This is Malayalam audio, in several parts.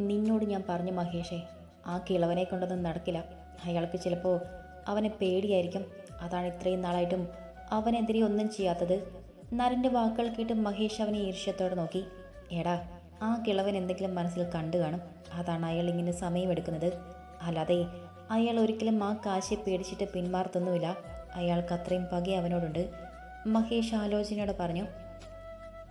നിന്നോട് ഞാൻ പറഞ്ഞു മഹേഷേ ആ കിളവനെ കൊണ്ടൊന്നും നടക്കില്ല. അയാൾക്ക് ചിലപ്പോൾ അവനെ പേടിയായിരിക്കും. അതാണ് ഇത്രയും നാളായിട്ടും അവനെതിരെ ഒന്നും ചെയ്യാത്തത്. നരന്റെ വാക്കുകൾ കേട്ട് മഹേഷ് അവനെ ഈർഷ്യത്തോടെ നോക്കി. എടാ ആ കിളവൻ എന്തെങ്കിലും മനസ്സിൽ കണ്ടു കാണും. അതാണ് അയാൾ ഇങ്ങനെ സമയമെടുക്കുന്നത് അല്ലാതെ അയാൾ ഒരിക്കലും ആ കാശെ പേടിച്ചിട്ട് പിന്മാറത്തൊന്നുമില്ല. അയാൾക്ക് അത്രയും പക അവനോടുണ്ട്. മഹേഷ് ആലോചനയോടെ പറഞ്ഞു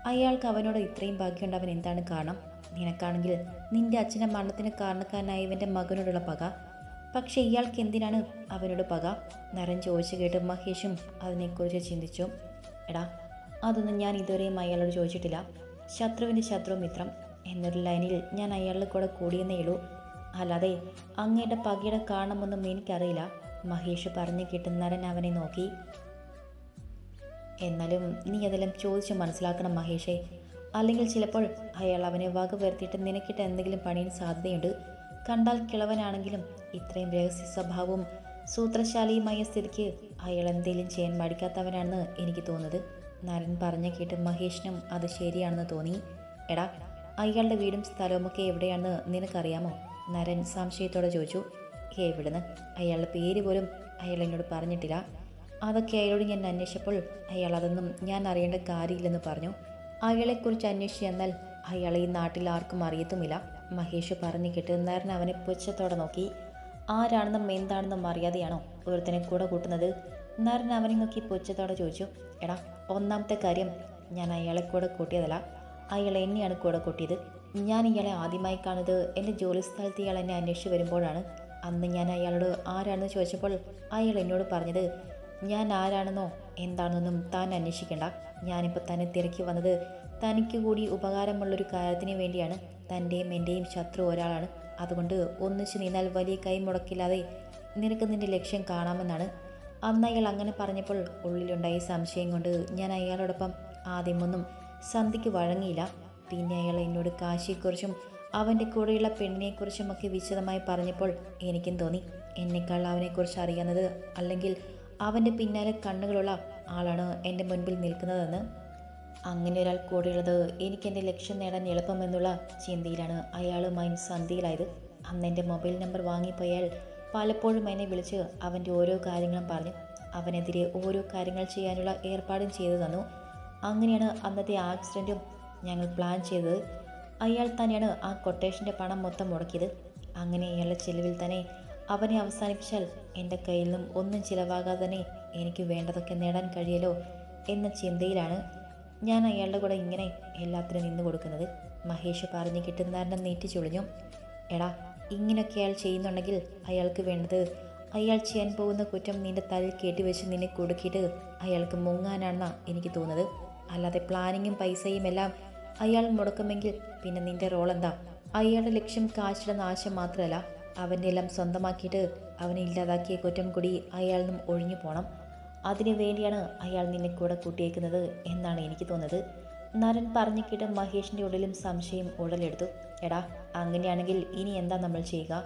അയാൾക്ക് അവനോട് ഇത്രയും ഭാഗ്യമുണ്ട്. അവൻ എന്താണ് കാരണം? നിനക്കാണെങ്കിൽ നിന്റെ അച്ഛന്റെ മരണത്തിന് കാരണക്കാരനായ ഇവന്റെ മകനോടുള്ള പക. പക്ഷേ ഇയാൾക്ക് എന്തിനാണ് അവനോട് പക? നരൻ ചോദിച്ചു കേട്ട് മഹേഷും അതിനെക്കുറിച്ച് ചിന്തിച്ചു. എടാ അതൊന്നും ഞാൻ ഇതുവരെയും അയാളോട് ചോദിച്ചിട്ടില്ല. ശത്രുവിന്റെ ശത്രു മിത്രം എന്നൊരു ലൈനിൽ ഞാൻ അയാളുടെ കൂടെ കൂടിയെന്നേ ഉള്ളൂ. അല്ലാതെ അങ്ങയുടെ പകയുടെ കാരണമൊന്നും എനിക്കറിയില്ല. മഹേഷ് പറഞ്ഞു കേട്ട് നരൻ അവനെ നോക്കി. എന്നാലും നീ അതെല്ലാം ചോദിച്ച് മനസ്സിലാക്കണം മഹേഷേ. അല്ലെങ്കിൽ ചിലപ്പോൾ അയാൾ അവനെ വക വരുത്തിയിട്ട് നിനക്കിട്ട് എന്തെങ്കിലും പണിയും സാധ്യതയുണ്ട്. കണ്ടാൽ കിളവനാണെങ്കിലും ഇത്രയും രഹസ്യ സ്വഭാവവും സൂത്രശാലിയുമായ സ്ഥിതിക്ക് അയാൾ എന്തെങ്കിലും ചെയ്യാൻ മടിക്കാത്തവനാണെന്ന് എനിക്ക് തോന്നുന്നത്. നരൻ പറഞ്ഞു കേട്ട് മഹേഷിനും അത് ശരിയാണെന്ന് തോന്നി. എടാ അയാളുടെ വീടും സ്ഥലവുമൊക്കെ എവിടെയാണെന്ന് നിനക്കറിയാമോ? നരൻ സംശയത്തോടെ ചോദിച്ചു. എവിടുന്ന്? അയാളുടെ പേര് പോലും അയാൾ എന്നോട് പറഞ്ഞിട്ടില്ല. അതൊക്കെ അയാളോട് ഞാൻ അന്വേഷിച്ചപ്പോൾ അയാൾ അതൊന്നും ഞാൻ അറിയേണ്ട കാര്യമില്ലെന്ന് പറഞ്ഞു. അയാളെക്കുറിച്ച് അന്വേഷിച്ച് എന്നാൽ അയാളെ ഈ നാട്ടിൽ ആർക്കും അറിയത്തുമില്ല. മഹേഷ് പറഞ്ഞു കേട്ട് അവനെ പുച്ഛത്തോടെ നോക്കി. ആരാണെന്നും എന്താണെന്നും അറിയാതെയാണോ ഒരുത്തനെ കൂടെ കൂട്ടുന്നത്? നാരൻ അവനെ നോക്കി പുച്ഛത്തോടെ ചോദിച്ചു. എടാ ഒന്നാമത്തെ കാര്യം ഞാൻ അയാളെ കൂടെ കൂട്ടിയതല്ല. അയാൾ എന്നെയാണ് കൂടെ കൂട്ടിയത്. ഞാൻ ഇയാളെ ആദ്യമായി കാണുന്നത് എന്റെ ജോലി സ്ഥലത്ത് ഇയാൾ എന്നെ അന്വേഷിച്ച് വരുമ്പോഴാണ്. അന്ന് ഞാൻ അയാളോട് ആരാണെന്ന് ചോദിച്ചപ്പോൾ അയാൾ എന്നോട് പറഞ്ഞത് ഞാൻ ആരാണെന്നോ എന്താണെന്നൊന്നും താൻ അന്വേഷിക്കേണ്ട. ഞാനിപ്പോൾ തന്നെ തിരക്കി വന്നത് തനിക്ക് കൂടി ഉപകാരമുള്ളൊരു കാര്യത്തിന് വേണ്ടിയാണ്. തന്റെയും എന്റെയും ശത്രു ഒരാളാണ്. അതുകൊണ്ട് ഒന്നിച്ച് നിന്നാൽ വലിയ കൈ മുടക്കില്ലാതെ നിനക്ക് നിന്റെ ലക്ഷ്യം കാണാമെന്നാണ്. അന്ന് അയാൾ അങ്ങനെ പറഞ്ഞപ്പോൾ ഉള്ളിലുണ്ടായ സംശയം കൊണ്ട് ഞാൻ അയാളോടൊപ്പം ആദ്യമൊന്നും സന്ധിക്ക് വഴങ്ങിയില്ല. പിന്നെ അയാൾ എന്നോട് കാശിയെക്കുറിച്ചും അവന്റെ കൂടെയുള്ള പെണ്ണിനെക്കുറിച്ചുമൊക്കെ വിശദമായി പറഞ്ഞപ്പോൾ എനിക്കും തോന്നി. എന്നെക്കാൾ അവനെക്കുറിച്ച് അറിയുന്നത് അല്ലെങ്കിൽ അവന്റെ പിന്നാലെ കണ്ണുകളുള്ള ആളാണ് എന്റെ മുൻപിൽ നിൽക്കുന്നതെന്ന്. അങ്ങനെ ഒരാൾ കൂടെയുള്ളത് എനിക്ക് എന്റെ ലക്ഷ്യം നേടാൻ എളുപ്പമെന്നുള്ള ചിന്തയിലാണ് അയാളുമായി സന്ധിയിലായത്. അന്ന് എന്റെ മൊബൈൽ നമ്പർ വാങ്ങിപ്പോയാൽ പലപ്പോഴും എന്നെ വിളിച്ച് അവന്റെ ഓരോ കാര്യങ്ങളും പറഞ്ഞു. അവനെതിരെ ഓരോ കാര്യങ്ങൾ ചെയ്യാനുള്ള ഏർപ്പാടും ചെയ്തു തന്നു. അങ്ങനെയാണ് അന്നത്തെ ആക്സിഡന്റും ഞങ്ങൾ പ്ലാൻ ചെയ്തത്. അയാൾ തന്നെയാണ് ആ കൊട്ടേഷന്റെ പണം മൊത്തം മുടക്കിയത്. അങ്ങനെ അയാളുടെ ചെലവിൽ തന്നെ അവനെ അവസാനിപ്പിച്ചാൽ എന്റെ കയ്യിൽ നിന്നും ഒന്നും ചിലവാകാതെ തന്നെ എനിക്ക് വേണ്ടതൊക്കെ നേടാൻ കഴിയലോ എന്ന ചിന്തയിലാണ് ഞാൻ അയാളുടെ കൂടെ ഇങ്ങനെ എല്ലാത്തിനും നിന്ന് കൊടുക്കുന്നത്. മഹേഷ് പറഞ്ഞ് കിട്ടുന്നവരുടെ നീറ്റി ചൊളിഞ്ഞു. എടാ ഇങ്ങനെയൊക്കെ അയാൾ ചെയ്യുന്നുണ്ടെങ്കിൽ അയാൾക്ക് വേണ്ടത് അയാൾ ചെയ്യാൻ പോകുന്ന കുറ്റം നിന്റെ തലയിൽ കെട്ടിവെച്ച് നിന്നെ കൊടുക്കിയിട്ട് അയാൾക്ക് മുങ്ങാനാണെന്നാണ് എനിക്ക് തോന്നുന്നത്. അല്ലാതെ പ്ലാനിങ്ങും പൈസയും എല്ലാം അയാൾ മുടക്കുമെങ്കിൽ പിന്നെ നിന്റെ റോൾ എന്താ? അയാളുടെ ലക്ഷ്യം കാശിയുടെ നാശം മാത്രമല്ല അവന്റെ എല്ലാം സ്വന്തമാക്കിയിട്ട് അവനെ ഇല്ലാതാക്കിയ കുറ്റം കൂടി അയാളിൽ നിന്നും ഒഴിഞ്ഞു പോകണം അതിനു വേണ്ടിയാണ് അയാൾ നിന്നെ കൂടെ കൂട്ടിയേക്കുന്നത് എന്നാണ് എനിക്ക് തോന്നുന്നത്. നരൻ പറഞ്ഞു കിട്ട മഹേഷിന്റെ ഉള്ളിലും സംശയം ഉടലെടുത്തു. എടാ അങ്ങനെയാണെങ്കിൽ ഇനി എന്താ നമ്മൾ ചെയ്യുക?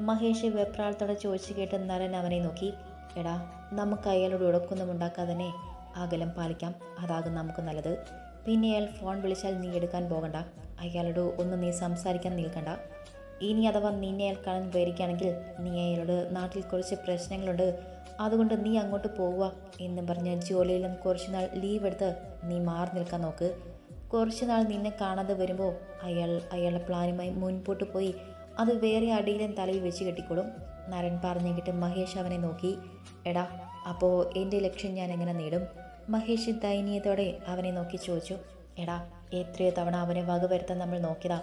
മഹേഷ് വെപ്രാളത്തോടെ ചോദിച്ചു കേട്ട് നരൻ അവനെ നോക്കി. എടാ നമുക്ക് അയാളോട് ഉടക്കൊന്നും ഉണ്ടാക്കാതെ തന്നെ അകലം പാലിക്കാം. അതാകും നമുക്ക് നല്ലത്. പിന്നെ അയാൾ ഫോൺ വിളിച്ചാൽ നീ എടുക്കാൻ പോകണ്ട. അയാളോട് ഒന്നും നീ സംസാരിക്കാൻ നിൽക്കണ്ട. ഇനി അഥവാ നിന്നെ അയാൾ കാണാൻ വരികയാണെങ്കിൽ നീ അയാളോട് നാട്ടിൽ കുറച്ച് പ്രശ്നങ്ങളുണ്ട്. അതുകൊണ്ട് നീ അങ്ങോട്ട് പോവുക എന്നും പറഞ്ഞ് ജോലിയിലും കുറച്ചുനാൾ ലീവ് എടുത്ത് നീ മാറി നിൽക്കാൻ നോക്ക്. കുറച്ചുനാൾ നിന്നെ കാണാതെ വരുമ്പോൾ അയാൾ അയാളുടെ പ്ലാനുമായി മുൻപോട്ട് പോയി അത് വേറെ അടിയിലും തലയിൽ വെച്ച് കെട്ടിക്കോളും നരൻ പറഞ്ഞു പറഞ്ഞിട്ട് മഹേഷ് അവനെ നോക്കി. എടാ അപ്പോൾ എന്റെ ലക്ഷ്യം ഞാൻ എങ്ങനെ നേടും? മഹേഷ് ദയനീയത്തോടെ അവനെ നോക്കി ചോദിച്ചു. എടാ എത്രയോ തവണ അവനെ വകവരുത്താൻ നമ്മൾ നോക്കിയതാ.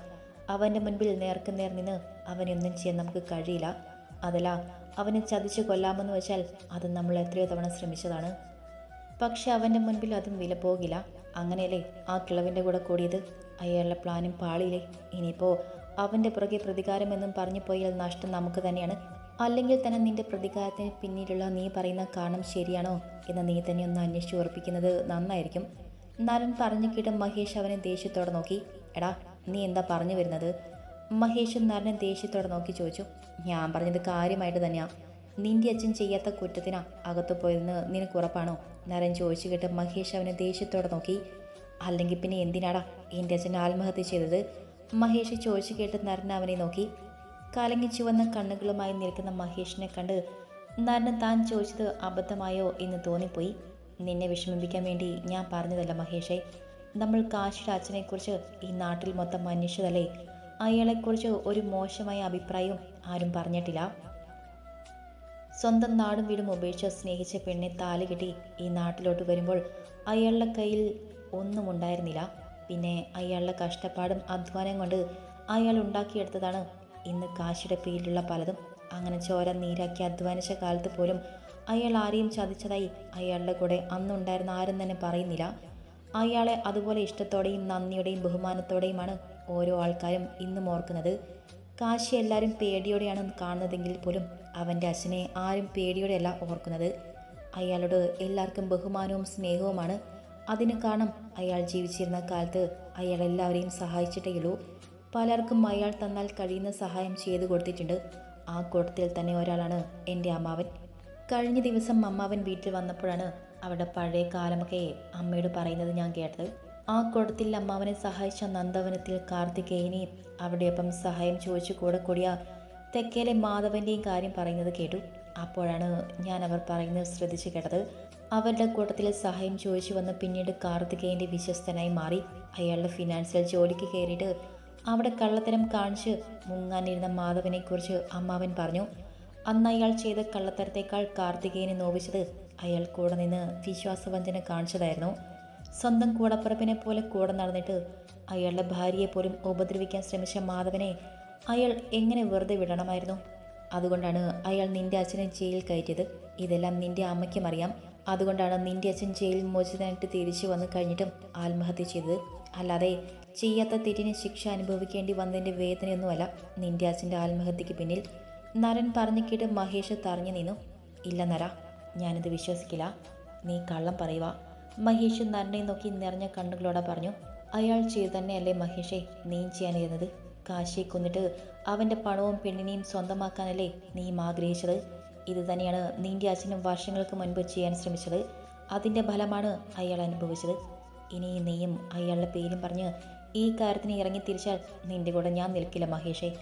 അവന്റെ മുൻപിൽ നേർക്ക് നേർ നിന്ന് അവനൊന്നും ചെയ്യാൻ നമുക്ക് കഴിയില്ല. അതല്ല അവനെ ചതിച്ച് കൊല്ലാമെന്ന് വെച്ചാൽ അത് നമ്മൾ എത്രയോ തവണ ശ്രമിച്ചതാണ്. പക്ഷെ അവന്റെ മുൻപിൽ അതും വില പോകില്ല. അങ്ങനെയല്ലേ ആ കിളവിന്റെ കൂടെ കൂടിയത്? അയാളുടെ പ്ലാനും പാളിയില്ലേ? ഇനിയിപ്പോൾ അവന്റെ പുറകെ പ്രതികാരമെന്നും പറഞ്ഞു പോയാൽ നഷ്ടം നമുക്ക് തന്നെയാണ്. അല്ലെങ്കിൽ തന്നെ നിന്റെ പ്രതികാരത്തിന് പിന്നിലുള്ള നീ പറയുന്ന കാരണം ശരിയാണോ എന്ന് നീ തന്നെ ഒന്ന് അന്വേഷിച്ച് ഉറപ്പിക്കുന്നത് നന്നായിരിക്കും. നരൻ പറഞ്ഞു കേട്ട മഹേഷ് അവനെ ദേഷ്യത്തോടെ നോക്കി. എടാ നീ എന്താ പറഞ്ഞു വരുന്നത്? മഹേഷ് നരനെ ദേഷ്യത്തോടെ നോക്കി ചോദിച്ചു ഞാൻ പറഞ്ഞത് കാര്യമായിട്ട് തന്നെയാണ് നിന്റെ അച്ഛൻ ചെയ്യാത്ത കുറ്റത്തിനാ അകത്തു പോയതെന്ന് നിനക്ക് ഉറപ്പാണോ? നരൻ ചോദിച്ചു കേട്ട് മഹേഷ് അവനെ ദേഷ്യത്തോടെ നോക്കി. അല്ലെങ്കിൽ പിന്നെ എന്തിനാടാ എന്റെ അച്ഛൻ ആത്മഹത്യ ചെയ്തത്? മഹേഷ് ചോദിച്ചു കേട്ട് നരൻ അവനെ നോക്കി. കലങ്ങി ചുവന്ന കണ്ണുകളുമായി നിൽക്കുന്ന മഹേഷിനെ കണ്ട് നരന് താൻ ചോദിച്ചത് അബദ്ധമായോ എന്ന് തോന്നിപ്പോയി. നിന്നെ വിഷമിപ്പിക്കാൻ വേണ്ടി ഞാൻ പറഞ്ഞതല്ല മഹേഷേ. നമ്മൾ കാശിയുടെ അച്ഛനെക്കുറിച്ച് ഈ നാട്ടിൽ മൊത്തം അന്വേഷിച്ചതല്ലേ? അയാളെക്കുറിച്ച് ഒരു മോശമായ അഭിപ്രായവും ആരും പറഞ്ഞിട്ടില്ല. സ്വന്തം നാടും വീടും ഉപേക്ഷിച്ച് സ്നേഹിച്ച പെണ്ണെ താലി കെട്ടി ഈ നാട്ടിലോട്ട് വരുമ്പോൾ അയാളുടെ കയ്യിൽ ഒന്നും ഉണ്ടായിരുന്നില്ല. പിന്നെ അയാളുടെ കഷ്ടപ്പാടും അധ്വാനം കൊണ്ട് അയാൾ ഉണ്ടാക്കിയെടുത്തതാണ് ഇന്ന് കാശിയുടെ പേരിലുള്ള പലതും. അങ്ങനെ ചോര നീരാക്കി അധ്വാനിച്ച കാലത്ത് പോലും അയാൾ ആരെയും ചതിച്ചതായി അയാളുടെ കൂടെ അന്നുണ്ടായിരുന്ന ആരും തന്നെ പറയുന്നില്ല. അയാളെ അതുപോലെ ഇഷ്ടത്തോടെയും നന്ദിയുടെയും ബഹുമാനത്തോടെയുമാണ് ഓരോ ആൾക്കാരും ഇന്നും ഓർക്കുന്നത്. കാശി എല്ലാവരും പേടിയോടെയാണ് കാണുന്നതെങ്കിൽ പോലും അവന്റെ അച്ഛനെ ആരും പേടിയോടെയല്ല ഓർക്കുന്നത്. അയാളോട് എല്ലാവർക്കും ബഹുമാനവും സ്നേഹവുമാണ്. അതിന് കാരണം അയാൾ ജീവിച്ചിരുന്ന കാലത്ത് അയാൾ എല്ലാവരെയും സഹായിച്ചിട്ടേയുള്ളൂ പലർക്കും അയാൾ തന്നാൽ കഴിയുന്ന സഹായം ചെയ്തു കൊടുത്തിട്ടുണ്ട്. ആ കൂട്ടത്തിൽ തന്നെ ഒരാളാണ് എന്റെ അമ്മാവൻ. കഴിഞ്ഞ ദിവസം അമ്മാവൻ വീട്ടിൽ വന്നപ്പോഴാണ് അവിടെ പഴയ കാലമൊക്കെ അമ്മയോട് പറയുന്നത് ഞാൻ കേട്ടത്. ആ കുടത്തിൽ അമ്മാവനെ സഹായിച്ച നന്ദവനത്തിൽ കാർത്തികേയനെയും അവിടെയൊപ്പം സഹായം ചോദിച്ചു കൂടെ കൂടിയ തെക്കേലെ മാധവന്റെയും കാര്യം പറയുന്നത് കേട്ടു. അപ്പോഴാണ് ഞാൻ അവർ പറയുന്നത് ശ്രദ്ധിച്ചു കേട്ടത്. അവരുടെ കൂട്ടത്തിൽ സഹായം ചോദിച്ചു വന്ന് പിന്നീട് കാർത്തികേയന്റെ വിശ്വസ്തനായി മാറി. അയാളുടെ ഫിനാൻസിൽ ജോലിക്ക് കയറിയിട്ട് അവിടെ കള്ളത്തരം കാണിച്ച് മുങ്ങാനിരുന്ന മാധവനെക്കുറിച്ച് അമ്മാവൻ പറഞ്ഞു. അന്ന് അയാൾ ചെയ്ത കള്ളത്തരത്തേക്കാൾ കാർത്തികേയനെ നോവിച്ചത് അയാൾ കൂടെ നിന്ന് വിശ്വാസവഞ്ചന കാണിച്ചതായിരുന്നു. സ്വന്തം കൂടപ്പുറപ്പിനെ പോലെ കൂടെ നടന്നിട്ട് അയാളുടെ ഭാര്യയെ പോലും ഉപദ്രവിക്കാൻ ശ്രമിച്ച മാധവനെ അയാൾ എങ്ങനെ വെറുതെ വിടണമായിരുന്നു? അതുകൊണ്ടാണ് അയാൾ നിന്റെ അച്ഛനെ ജയിലിൽ കയറ്റിയത്. ഇതെല്ലാം നിന്റെ അമ്മയ്ക്കും അറിയാം. അതുകൊണ്ടാണ് നിന്റെ അച്ഛൻ ജയിലിൽ മോചിതനായിട്ട് തിരിച്ചു വന്നു കഴിഞ്ഞിട്ടും ആത്മഹത്യ ചെയ്തത്. അല്ലാതെ ചെയ്യാത്ത തെറ്റിന് ശിക്ഷ അനുഭവിക്കേണ്ടി വന്നതിന്റെ വേദനയൊന്നുമല്ല നിന്റെ അച്ഛന്റെ ആത്മഹത്യക്ക് പിന്നിൽ. നരൻ പറഞ്ഞു കേട്ട് മഹേഷ് തറഞ്ഞു നിന്നു. ഇല്ല നര ഞാനിത് വിശ്വസിക്കില്ല. നീ കള്ളം പറയുക മഹേഷ് നന്നെ നോക്കി നിറഞ്ഞ കണ്ണുകളോടെ പറഞ്ഞു അയാൾ ചെയ്തു തന്നെയല്ലേ മഹേഷേ നീ ചെയ്യാനിരുന്നത് കാശി കൊന്നിട്ട് അവന്റെ പണവും പെണ്ണിനെയും സ്വന്തമാക്കാനല്ലേ നീ ആഗ്രഹിച്ചത്? ഇത് തന്നെയാണ് നിന്റെ അച്ഛനും വർഷങ്ങൾക്ക് മുൻപ് ചെയ്യാൻ ശ്രമിച്ചത്. അതിന്റെ ഫലമാണ് അയാൾ അനുഭവിച്ചത്. ഇനി നീയും അയാളുടെ പേരും പറഞ്ഞ് ഈ കാര്യത്തിന് ഇറങ്ങി തിരിച്ചാൽ നിന്റെ കൂടെ ഞാൻ നിൽക്കില്ല മഹേഷേ.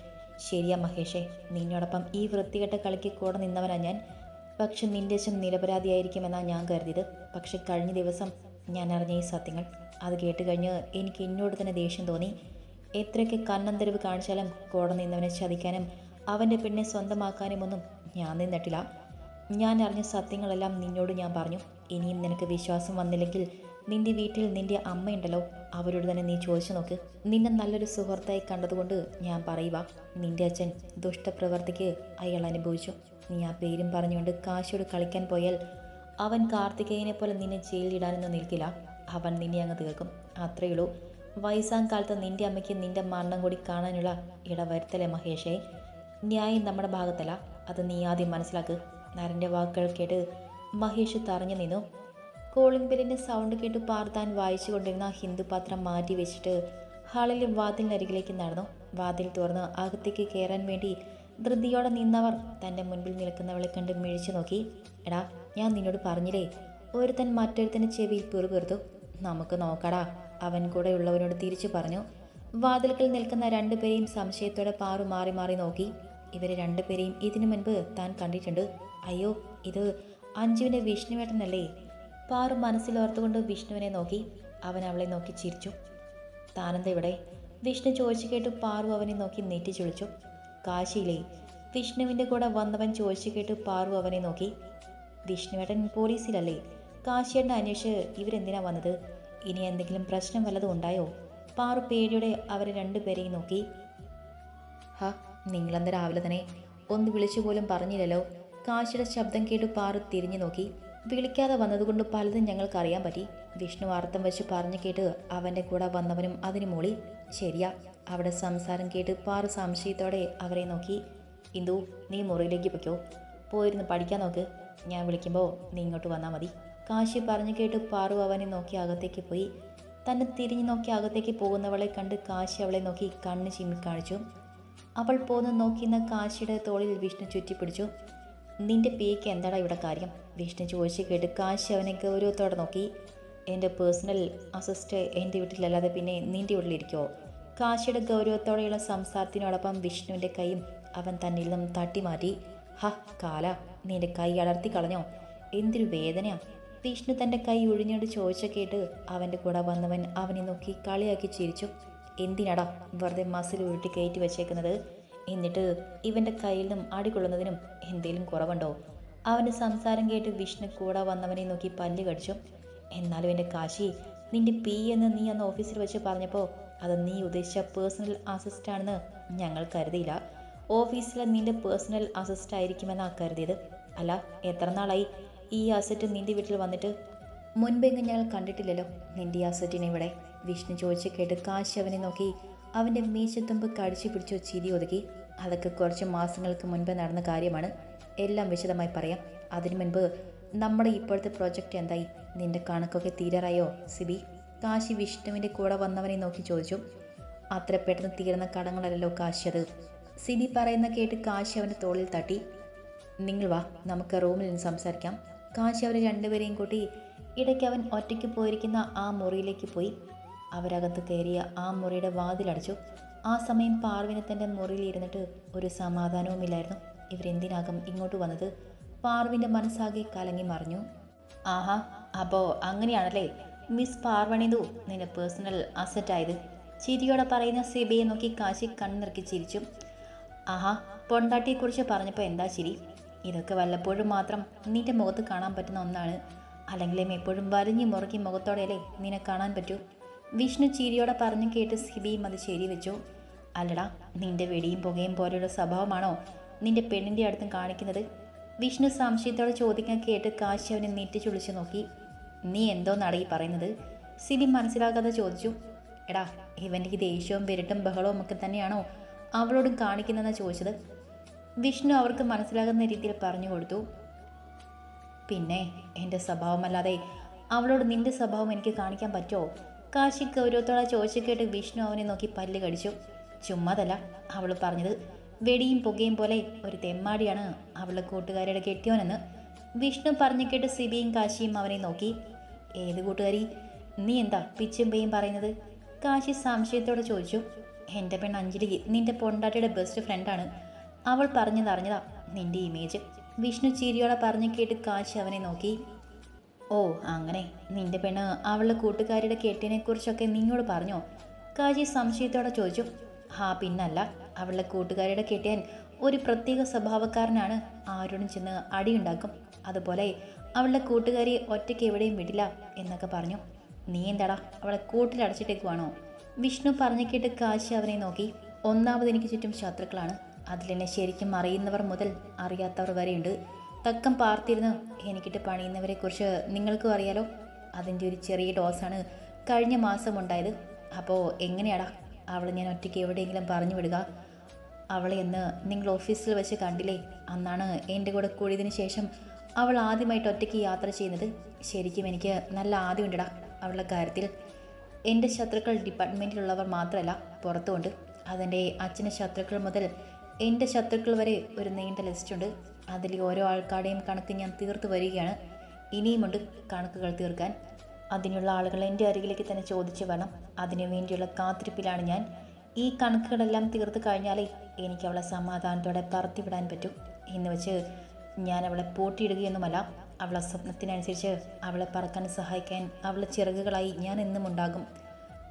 ശരിയാ മഹേഷേ നിന്നോടൊപ്പം ഈ വൃത്തികെട്ട കളിക്ക് കൂടെ നിന്നവനാ ഞാൻ. പക്ഷെ നിന്റെ അച്ഛൻ നിരപരാധിയായിരിക്കുമെന്നാണ് ഞാൻ കരുതിയത്. പക്ഷെ കഴിഞ്ഞ ദിവസം ഞാൻ അറിഞ്ഞ ഈ സത്യങ്ങൾ അത് കേട്ട് കഴിഞ്ഞ് എനിക്ക് എന്നോട് തന്നെ ദേഷ്യം തോന്നി. എത്രയൊക്കെ കണ്ണന്തരവ് കാണിച്ചാലും കൂടെ നിന്നവനെ ചതിക്കാനും അവന്റെ പെണ്ണെ സ്വന്തമാക്കാനും ഒന്നും ഞാൻ നിന്നിട്ടില്ല. ഞാൻ അറിഞ്ഞ സത്യങ്ങളെല്ലാം നിന്നോട് ഞാൻ പറഞ്ഞു. ഇനിയും നിനക്ക് വിശ്വാസം വന്നില്ലെങ്കിൽ നിന്റെ വീട്ടിൽ നിന്റെ അമ്മയുണ്ടല്ലോ. അവരോട് തന്നെ നീ ചോദിച്ചു നോക്ക്. നിന്നെ നല്ലൊരു സുഹൃത്തായി കണ്ടതുകൊണ്ട് ഞാൻ പറയുക നിന്റെ അച്ഛൻ ദുഷ്ടപ്രവർത്തിക്ക് അയാൾ അനുഭവിച്ചു. നീ ആ പേരും പറഞ്ഞുകൊണ്ട് കാശോട് കളിക്കാൻ പോയാൽ അവൻ കാർത്തികേയനെ പോലെ നിന്നെ ജയിലിടാനൊന്നും നിൽക്കില്ല. അവൻ നിന്നെ അങ്ങ് തീർക്കും. അത്രയുള്ളൂ വയസ്സാം കാലത്ത് നിന്റെ അമ്മയ്ക്ക് നിന്റെ മരണം കൂടി കാണാനുള്ള ഇടവരുത്തലേ മഹേഷേ. ന്യായം നമ്മുടെ ഭാഗത്തല്ല. അത് നീ ആദ്യം മനസ്സിലാക്ക്. നരന്റെ വാക്കുകൾ കേട്ട് മഹേഷ് തറഞ്ഞു നിന്നു. കോളിംഗ് ബെല്ലിന്റെ സൗണ്ട് കേട്ട് പാർത്താൻ വായിച്ചു കൊണ്ടിരുന്ന ഹിന്ദു പത്രം മാറ്റി വെച്ചിട്ട് ഹാളിലെ വാതിലിനരികിലേക്ക് നടന്നു. വാതിൽ തുറന്ന് അകത്തേക്ക് കയറാൻ വേണ്ടി ധൃതിയോടെ നിന്നവർ തന്റെ മുൻപിൽ നിൽക്കുന്നവളെ കണ്ട് മിഴിച്ചു നോക്കി. എടാ ഞാൻ നിന്നോട് പറഞ്ഞില്ലേ ഒരുത്തൻ മറ്റൊരുത്തന്റെ ചെവിയിൽ പിറുപിറുത്തു. നമുക്ക് നോക്കടാ അവൻ കൂടെ ഉള്ളവനോട് തിരിച്ചു പറഞ്ഞു. വാതിൽക്കൽ നിൽക്കുന്ന രണ്ടുപേരെയും സംശയത്തോടെ പാറു മാറി മാറി നോക്കി. ഇവരെ രണ്ടുപേരെയും ഇതിനു മുൻപ് താൻ കണ്ടിട്ടുണ്ട്. അയ്യോ ഇത് അഞ്ജുവിന്റെ വിഷ്ണുവേട്ടനല്ലേ? പാറു മനസ്സിലോർത്തുകൊണ്ട് വിഷ്ണുവിനെ നോക്കി. അവൻ അവളെ നോക്കി ചിരിച്ചു. താനെന്താ ഇവിടെ? വിഷ്ണു ചോദിച്ചു കേട്ട് പാറു അവനെ നോക്കി നെറ്റി ചുളിച്ചു. കാശിയിലെ വിഷ്ണുവിന്റെ കൂടെ വന്നവൻ ചോദിച്ചു കേട്ട് പാറു അവനെ നോക്കി. വിഷ്ണുവേട്ടൻ പോലീസിലല്ലേ? കാശിയേട്ടൻ അന്വേഷിച്ച് ഇവരെന്തിനാ വന്നത്? ഇനി എന്തെങ്കിലും പ്രശ്നം വല്ലതും ഉണ്ടായോ? പാറു പേടിയോടെ അവരെ രണ്ടുപേരെയും നോക്കി. ഹ നിങ്ങളെന്താ രാവിലെ തന്നെ? ഒന്ന് വിളിച്ചു പോലും പറഞ്ഞില്ലല്ലോ? കാശിയുടെ ശബ്ദം കേട്ട് പാറു തിരിഞ്ഞു നോക്കി. വിളിക്കാതെ വന്നതുകൊണ്ട് പലതും ഞങ്ങൾക്ക് അറിയാൻ പറ്റി. വിഷ്ണു അർത്ഥം വെച്ച് പറഞ്ഞു കേട്ട് അവന്റെ കൂടെ വന്നവനും അതിന് മോളി ശരിയാ അവിടെ സംസാരം കേട്ട് പാറു സംശയത്തോടെ അവരെ നോക്കി. ഇന്ദു നീ മുറിയിലേക്ക് പൊയ്ക്കോ. പോയിരുന്ന് പഠിക്കാൻ നോക്ക്. ഞാൻ വിളിക്കുമ്പോൾ നീ ഇങ്ങോട്ട് വന്നാൽ മതി. കാശി പറഞ്ഞു കേട്ട് പാറു അവനെ നോക്കി അകത്തേക്ക് പോയി. തന്നെ തിരിഞ്ഞു നോക്കി അകത്തേക്ക് പോകുന്നവളെ കണ്ട് കാശി അവളെ നോക്കി കണ്ണ് ചിമ്മിക്കാണിച്ചു. അവൾ പോന്ന് നോക്കിയിരുന്ന കാശിയുടെ തോളിൽ വിഷ്ണു ചുറ്റിപ്പിടിച്ചു. നിന്റെ പേക്ക് എന്താടാ ഇവിടെ കാര്യം? വിഷ്ണു ചോദിച്ചു കേട്ട് കാശി അവനെ ഗൗരവത്തോടെ നോക്കി. എന്റെ പേഴ്സണൽ അസിസ്റ്റ് എന്റെ വീട്ടിലല്ലാതെ പിന്നെ നിന്റെ വീട്ടിലിരിക്കുമോ കാശിയുടെ ഗൗരവത്തോടെയുള്ള സംസാരത്തിനോടൊപ്പം വിഷ്ണുവിന്റെ കൈയും അവൻ തന്നിൽ നിന്നും തട്ടി മാറ്റി. ഹ കാല നിന്റെ കൈ അടർത്തി കളഞ്ഞോ? എന്തൊരു വേദനയാ. വിഷ്ണു തന്റെ കൈ ഒഴിഞ്ഞോട് ചോദിച്ച കേട്ട് അവന്റെ കൂടെ വന്നവൻ അവനെ നോക്കി കളിയാക്കി ചിരിച്ചു. എന്തിനടാ വെറുതെ മസിൽ ഉരുട്ടി കയറ്റി വെച്ചേക്കുന്നത്? എന്നിട്ട് ഇവന്റെ കയ്യിൽ നിന്നും അടികൊള്ളുന്നതിനും എന്തേലും കുറവുണ്ടോ? അവന്റെ സംസാരം കേട്ട് വിഷ്ണു കൂടെ വന്നവനെ നോക്കി പല്ല് കടിച്ചു. എന്നാലും എന്റെ കാശി നിന്റെ പി എന്ന് നീ അന്ന് ഓഫീസിൽ വെച്ച് പറഞ്ഞപ്പോൾ അത് നീ ഉദ്ദേശിച്ച പേഴ്സണൽ അസിസ്റ്റ് ആണെന്ന് ഞങ്ങൾ കരുതിയില്ല. ഓഫീസിലെ നിന്റെ പേഴ്സണൽ അസിസ്റ്റ് ആയിരിക്കുമെന്നാണ് കരുതിയത്. അല്ല എത്ര നാളായി ഈ അസറ്റ് നിന്റെ വീട്ടിൽ വന്നിട്ട്? മുൻപെങ്ങും ഞങ്ങൾ കണ്ടിട്ടില്ലല്ലോ നിന്റെ അസറ്റിനെ ഇവിടെ. വിഷ്ണു ചോദിച്ച് കേട്ട് കാശി അവനെ നോക്കി അവന്റെ മീശത്തുമ്പ് കടിച്ചു പിടിച്ചു ചിരി ഒതുക്കി. അതൊക്കെ കുറച്ച് മാസങ്ങൾക്ക് മുൻപ് നടന്ന കാര്യമാണ്. എല്ലാം വിശദമായി പറയാം. അതിനു മുൻപ് നമ്മുടെ ഇപ്പോഴത്തെ പ്രോജക്റ്റ് എന്തായി? നിന്റെ കണക്കൊക്കെ തീരാറായോ സിബി? കാശി വിഷ്ണുവിന്റെ കൂടെ വന്നവനെ നോക്കി ചോദിച്ചു. അത്ര പെട്ടെന്ന് തീരുന്ന കടങ്ങളല്ലല്ലോ കാശി അത്. സിബി പറയുന്ന കേട്ട് കാശി അവന്റെ തോളിൽ തട്ടി. നിങ്ങൾ വാ നമുക്ക് റൂമിൽ നിന്ന് സംസാരിക്കാം. കാശി അവർ രണ്ടുപേരെയും കൂട്ടി ഇടയ്ക്ക് അവൻ ഒറ്റയ്ക്ക് പോയിരിക്കുന്ന ആ മുറിയിലേക്ക് പോയി. അവരകത്ത് കയറിയ ആ മുറിയുടെ വാതിലടച്ചു. ആ സമയം പാർവിനെ തന്റെ മുറിയിൽ ഇരുന്നിട്ട് ഒരു സമാധാനവുമില്ലായിരുന്നു. ഇവരെന്തിനാകും ഇങ്ങോട്ട് വന്നത്? പാർവിന്റെ മനസ്സാകെ കലങ്ങി മറിഞ്ഞു. ആഹാ അപ്പോൾ അങ്ങനെയാണല്ലേ? മിസ് പാർവണിതു നിന്റെ പേഴ്സണൽ അസറ്റായത്. ചിരിയോടെ പറയുന്ന സിബിയെ നോക്കി കാശി കണ്ണിറക്കി ചിരിച്ചു. ആഹാ പൊണ്ടാട്ടിയെക്കുറിച്ച് പറഞ്ഞപ്പോൾ എന്താ ചിരി? ഇതൊക്കെ വല്ലപ്പോഴും മാത്രം നിന്റെ മുഖത്ത് കാണാൻ പറ്റുന്ന ഒന്നാണ്. അല്ലെങ്കിലും എപ്പോഴും വലിഞ്ഞു മുറുക്കി മുഖത്തോടെയല്ലേ നിന്നെ കാണാൻ പറ്റൂ. വിഷ്ണു ചിരിയോടെ പറഞ്ഞു കേട്ട് സിബിയും അത് ശരി വെച്ചു അല്ലടാ നിന്റെ വെടിയും പുകയും പോലെയുള്ള സ്വഭാവമാണോ നിന്റെ പെണ്ണിന്റെ അടുത്തും കാണിക്കുന്നത്? വിഷ്ണു സംശയത്തോടെ ചോദിക്കാൻ കേട്ട് കാശി അവനെ നീട്ടി ചുളിച്ചു നോക്കി. നീ എന്തോ നടയി പറയുന്നത്? സിബി മനസ്സിലാക്കാതെ ചോദിച്ചു. എടാ ഇവന്റെ ഈ ദേഷ്യവും വിരട്ടും ബഹളവും ഒക്കെ തന്നെയാണോ അവളോടും കാണിക്കുന്നതെന്ന് ചോദിച്ചത്? വിഷ്ണു അവർക്ക് മനസ്സിലാകുന്ന രീതിയിൽ പറഞ്ഞു കൊടുത്തു. പിന്നെ എന്റെ സ്വഭാവമല്ലാതെ അവളോട് നിന്റെ സ്വഭാവം എനിക്ക് കാണിക്കാൻ പറ്റുമോ? കാശി ഗൗരവത്തോടെ ചോദിച്ചു കേട്ട് വിഷ്ണു അവനെ നോക്കി പല്ല് കടിച്ചു. ചുമ്മാതല്ല അവൾ പറഞ്ഞത് വെടിയും പുകയും പോലെ ഒരു തെമ്മാടിയാണ് അവളുടെ കൂട്ടുകാരിയുടെ കെട്ടിയോനെന്ന്. വിഷ്ണു പറഞ്ഞു കേട്ട് സിബിയും കാശിയും അവനെ നോക്കി. ഏത് കൂട്ടുകാരി? നീ എന്താ പിച്ചും പേയും പറയുന്നത്? കാശി സംശയത്തോടെ ചോദിച്ചു. എന്റെ പെണ്ണ് അഞ്ജലി നിന്റെ പൊണ്ടാട്ടിയുടെ ബെസ്റ്റ് ഫ്രണ്ടാണ് അവൾ പറഞ്ഞതറിഞ്ഞതാ നിന്റെ ഇമേജ് വിഷ്ണു ചിരിയോടെ പറഞ്ഞു കേട്ട് കാശി അവനെ നോക്കി. ഓ അങ്ങനെ. നിന്റെ പെണ്ണ് അവളുടെ കൂട്ടുകാരിയുടെ കെട്ടിനെ കുറിച്ചൊക്കെ നിന്നോട് പറഞ്ഞോ? കാജി സംശയത്തോടെ ചോദിച്ചു. ഹാ പിന്നല്ല. അവളുടെ കൂട്ടുകാരിയുടെ കെട്ടിയൻ ഒരു പ്രത്യേക സ്വഭാവക്കാരനാണ്. ആരോടും ചെന്ന് അടിയുണ്ടാക്കും. അതുപോലെ അവളുടെ കൂട്ടുകാരി ഒറ്റയ്ക്ക് എവിടെയും വിടില്ല എന്നൊക്കെ പറഞ്ഞു. നീ എന്താടാ അവളെ കൂട്ടിലടച്ചിട്ടേക്കുവാണോ? വിഷ്ണു പറഞ്ഞു കേട്ട് കാശി അവനെ നോക്കി. ഒന്നാമത് എനിക്ക് ചുറ്റും ശത്രുക്കളാണ്. അതിലെന്നെ ശരിക്കും അറിയുന്നവർ മുതൽ അറിയാത്തവർ വരെയുണ്ട്. തക്കം പാർത്തിരുന്ന് എനിക്കിട്ട് പണിയുന്നവരെക്കുറിച്ച് നിങ്ങൾക്കും അറിയാലോ. അതിന്റെ ഒരു ചെറിയ ഡോസാണ് കഴിഞ്ഞ മാസം ഉണ്ടായത് അപ്പോൾ എങ്ങനെയാടാ? അവളെ ഞാൻ ഒറ്റയ്ക്ക് എവിടെയെങ്കിലും പറഞ്ഞു വിടുക? അവളെ എന്ന് നിങ്ങൾ ഓഫീസിൽ വെച്ച് കണ്ടില്ലേ? അന്നാണ് എന്റെ കൂടെ കൂടിയതിന് ശേഷം അവൾ ആദ്യമായിട്ട് ഒറ്റയ്ക്ക് യാത്ര ചെയ്യുന്നത്. ശരിക്കും എനിക്ക് നല്ല ആദ്യമുണ്ടടാ അവളുടെ കാര്യത്തിൽ. എന്റെ ശത്രുക്കൾ ഡിപ്പാർട്ട്മെന്റിലുള്ളവർ മാത്രമല്ല പുറത്തുകൊണ്ട് അതെന്റെ അച്ഛന്റെ ശത്രുക്കൾ മുതൽ എന്റെ ശത്രുക്കൾ വരെ ഒരു നീണ്ട ലിസ്റ്റുണ്ട്. അതിൽ ഓരോ ആൾക്കാരുടെയും കണക്ക് ഞാൻ തീർത്തു വരികയാണ്. ഇനിയുമുണ്ട് കണക്കുകൾ തീർക്കാൻ. അതിനുള്ള ആളുകൾ എന്റെ അരികിലേക്ക് തന്നെ ചോദിച്ചു വേണം അതിനു വേണ്ടിയുള്ള കാത്തിരിപ്പിലാണ് ഞാൻ. ഈ കണക്കുകളെല്ലാം തീർത്ത് കഴിഞ്ഞാലേ എനിക്ക് അവളെ സമാധാനത്തോടെ പറത്തിവിടാൻ പറ്റും. എന്ന് വെച്ച് ഞാൻ അവളെ പൂട്ടിയിടുകയൊന്നുമല്ല. അവളെ സ്വപ്നത്തിനനുസരിച്ച് അവളെ പറക്കാൻ സഹായിക്കാൻ അവളെ ചിറകുകളായി ഞാൻ എന്നും ഉണ്ടാകും.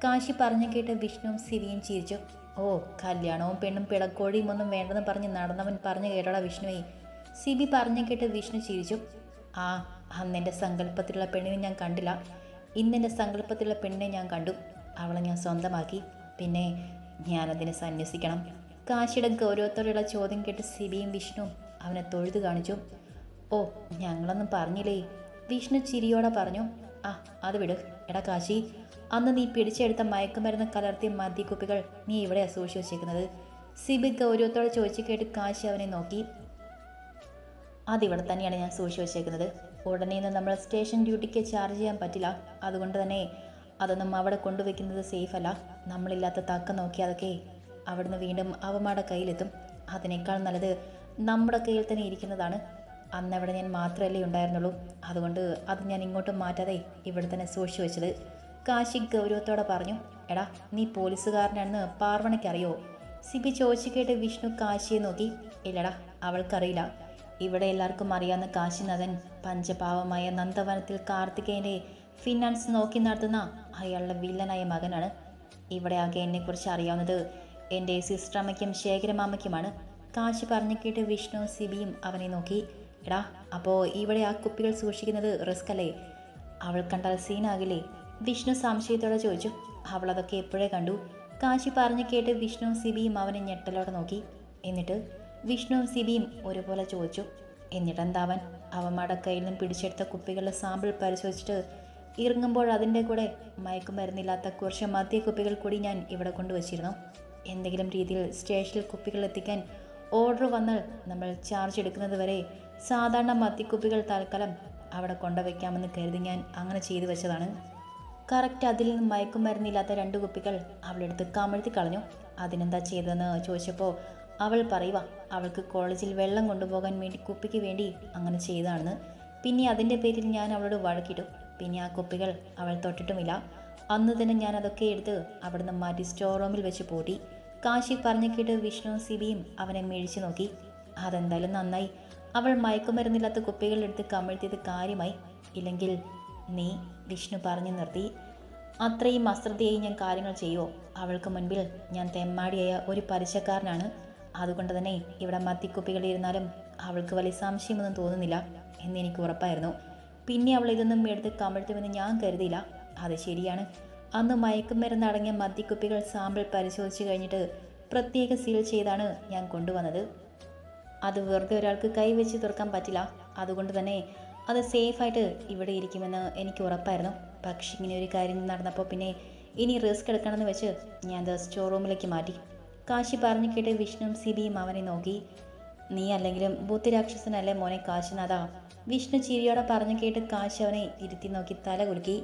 കാശി പറഞ്ഞു കേട്ട് വിഷ്ണുവും സിവിയും ചിരിച്ചു. ഓ കല്യാണവും പെണ്ണും പിടക്കോഴിയും ഒന്നും വേണ്ടെന്ന് പറഞ്ഞ് നടന്നവൻ പറഞ്ഞു കേട്ടോടാ വിഷ്ണുവേ. സിബി പറഞ്ഞു കേട്ട് വിഷ്ണു ചിരിച്ചു. ആ അന്നെന്റെ സങ്കല്പത്തിലുള്ള പെണ്ണിനെ ഞാൻ കണ്ടില്ല. ഇന്നെന്റെ സങ്കല്പത്തിലുള്ള പെണ്ണിനെ ഞാൻ കണ്ടു. അവളെ ഞാൻ സ്വന്തമാക്കി. പിന്നെ ഞാനതിനെ സന്യസിക്കണം. കാശിയുടെ ഗൗരവത്തോടെയുള്ള ചോദ്യം കേട്ട് സിബിയും വിഷ്ണുവും അവനെ തൊഴുതു കാണിച്ചു. ഓ ഞങ്ങളൊന്നും പറഞ്ഞില്ലേ? വിഷ്ണു ചിരിയോടെ പറഞ്ഞു. ആ അത് വിട്. എടാ കാശി അന്ന് നീ പിടിച്ചെടുത്ത മയക്കുമരുന്ന് കലർത്തിയ മദ്യക്കുപ്പികൾ നീ ഇവിടെ സൂക്ഷിച്ചു വെച്ചേക്കുന്നത്? സിബി ഗൗരവത്തോടെ ചോദിച്ചു കേട്ട് കാശി അവനെ നോക്കി. അതിവിടെ തന്നെയാണ് ഞാൻ സൂക്ഷിച്ചു വെച്ചേക്കുന്നത്. ഉടനെ ഒന്നും നമ്മൾ സ്റ്റേഷൻ ഡ്യൂട്ടിക്ക് ചാർജ് ചെയ്യാൻ പറ്റില്ല. അതുകൊണ്ട് തന്നെ അതൊന്നും അവിടെ കൊണ്ടുവയ്ക്കുന്നത് സേഫ് അല്ല. നമ്മളില്ലാത്ത തക്ക നോക്കി അതൊക്കെ അവിടുന്ന് വീണ്ടും അവമാടെ കയ്യിലെത്തും. അതിനേക്കാൾ നല്ലത് നമ്മുടെ കയ്യിൽ തന്നെ ഇരിക്കുന്നതാണ്. അന്ന് അവിടെ ഞാൻ മാത്രമല്ലേ ഉണ്ടായിരുന്നുള്ളൂ. അതുകൊണ്ട് അത് ഞാൻ ഇങ്ങോട്ടും മാറ്റാതെ ഇവിടെ തന്നെ സൂക്ഷിച്ചു വെച്ചത്. കാശി ഗൗരവത്തോടെ പറഞ്ഞു എടാ നീ പോലീസുകാരനാണെന്ന് പാർവണയ്ക്കറിയോ സിബി ചോദിച്ചു കേട്ട് വിഷ്ണു കാശിയെ നോക്കി. ഇല്ലടാ അവൾക്കറിയില്ല. ഇവിടെ എല്ലാവർക്കും അറിയാവുന്ന കാശിനാഥൻ പഞ്ചപാവമായ നന്ദവനത്തിൽ കാർത്തികേയന്റെ ഫിനാൻസ് നോക്കി നടത്തുന്ന അയാളുടെ വില്ലനായ മകനാണ്. ഇവിടെ ആകെ എന്നെക്കുറിച്ച് അറിയാവുന്നത് എന്റെ സിസ്റ്ററമ്മയ്ക്കും ശേഖരമാമയ്ക്കുമാണ് കാശ് പറഞ്ഞു കേട്ട് വിഷ്ണു സിബിയും അവനെ നോക്കി. എടാ അപ്പോൾ ഇവിടെ ആ കുപ്പികൾ സൂക്ഷിക്കുന്നത് റിസ്ക് അല്ലേ? അവൾ കണ്ടാൽ സീനാകില്ലേ? വിഷ്ണു സംശയത്തോടെ ചോദിച്ചു. അവൾ അതൊക്കെ എപ്പോഴേ കണ്ടു? കാശി പറഞ്ഞു കേട്ട് വിഷ്ണു സിബിയും അവനെ ഞെട്ടലോടെ നോക്കി. എന്നിട്ട് വിഷ്ണുവും സിബിയും ഒരുപോലെ ചോദിച്ചു എന്നിട്ടെന്താവൻ? അവന്മാരുടെ കയ്യിൽ നിന്നും പിടിച്ചെടുത്ത കുപ്പികളുടെ സാമ്പിൾ പരിശോധിച്ചിട്ട് ഇറങ്ങുമ്പോൾ അതിന്റെ കൂടെ മയക്കുമരുന്നില്ലാത്ത കുറച്ച് മദ്യ കുപ്പികൾ കൂടി ഞാൻ ഇവിടെ കൊണ്ടുവച്ചിരുന്നു. എന്തെങ്കിലും രീതിയിൽ സ്റ്റേഷനിൽ കുപ്പികൾ എത്തിക്കാൻ ഓർഡർ വന്നാൽ നമ്മൾ ചാർജ് എടുക്കുന്നത് വരെ സാധാരണ മദ്യക്കുപ്പികൾ തൽക്കാലം അവിടെ കൊണ്ടുവയ്ക്കാമെന്ന് കരുതി ഞാൻ അങ്ങനെ ചെയ്തു വെച്ചതാണ്. കറക്റ്റ് അതിൽ നിന്ന് മയക്കുമരുന്നില്ലാത്ത രണ്ട് കുപ്പികൾ അവളെടുത്ത് കമഴ്ത്തി കളഞ്ഞു. അതിനെന്താ ചെയ്തതെന്ന് ചോദിച്ചപ്പോൾ അവൾ പറയുക അവൾക്ക് കോളേജിൽ വെള്ളം കൊണ്ടുപോകാൻ വേണ്ടി കുപ്പിക്ക് വേണ്ടി അങ്ങനെ ചെയ്തതാണെന്ന്. പിന്നെ അതിന്റെ പേരിൽ ഞാൻ അവളോട് വഴക്കിടും. പിന്നെ ആ കുപ്പികൾ അവൾ തൊട്ടിട്ടുമില്ല. അന്ന് തന്നെ ഞാൻ അതൊക്കെ എടുത്ത് അവിടുന്ന് മാറ്റി സ്റ്റോർ റൂമിൽ വെച്ച് പൂട്ടി. കാശി പറഞ്ഞു കേട്ട് വിഷ്ണു സിബിയും അവനെ മേഴിച്ചു നോക്കി. അതെന്തായാലും നന്നായി. അവൾ മയക്കുമരുന്നില്ലാത്ത കുപ്പികൾ എടുത്ത് കമിഴ്ത്തിയത് കാര്യമായി. ഇല്ലെങ്കിൽ നീ വിഷ്ണു പറഞ്ഞു നിർത്തി. അത്രയും അശ്രദ്ധയായി ഞാൻ കാര്യങ്ങൾ ചെയ്യുമോ അവൾക്ക് മുൻപിൽ ഞാൻ തെമ്മാടിയായ ഒരു പലിശക്കാരനാണ്. അതുകൊണ്ട് തന്നെ ഇവിടെ മത്തിക്കുപ്പികൾ ഇരുന്നാലും അവൾക്ക് വലിയ സംശയമൊന്നും തോന്നുന്നില്ല എന്ന് എനിക്ക് ഉറപ്പായിരുന്നു. പിന്നെ അവൾ ഇതൊന്നും എടുത്ത് കമഴ്ത്തുമെന്ന് ഞാൻ കരുതിയില്ല. അത് ശരിയാണ്. അന്ന് മയക്കുമരുന്ന് അടങ്ങിയ മദ്യക്കുപ്പികൾ സാമ്പിൾ പരിശോധിച്ച് കഴിഞ്ഞിട്ട് പ്രത്യേക സീൽ ചെയ്താണ് ഞാൻ കൊണ്ടുവന്നത്. അത് വെറുതെ ഒരാൾക്ക് കൈവച്ച് തുറക്കാൻ പറ്റില്ല. അതുകൊണ്ട് തന്നെ അത് സേഫായിട്ട് ഇവിടെ ഇരിക്കുമെന്ന് എനിക്ക് ഉറപ്പായിരുന്നു. പക്ഷേ ഇങ്ങനെ ഒരു കാര്യം നടന്നപ്പോൾ പിന്നെ ഇനി റിസ്ക് എടുക്കണമെന്ന് വെച്ച് ഞാൻ അത് സ്റ്റോർ റൂമിലേക്ക് മാറ്റി. കാശി പറഞ്ഞു കേട്ട് വിഷ്ണുവും സിബിയും അവനെ നോക്കി. നീ അല്ലെങ്കിലും ബുദ്ധിരാക്ഷസനല്ലേ മോനെ കാശിനാഥ? വിഷ്ണു ചിരിയോടെ പറഞ്ഞു കേട്ട് കാശി അവനെ ഇരുത്തി നോക്കി തല കുലുക്കി.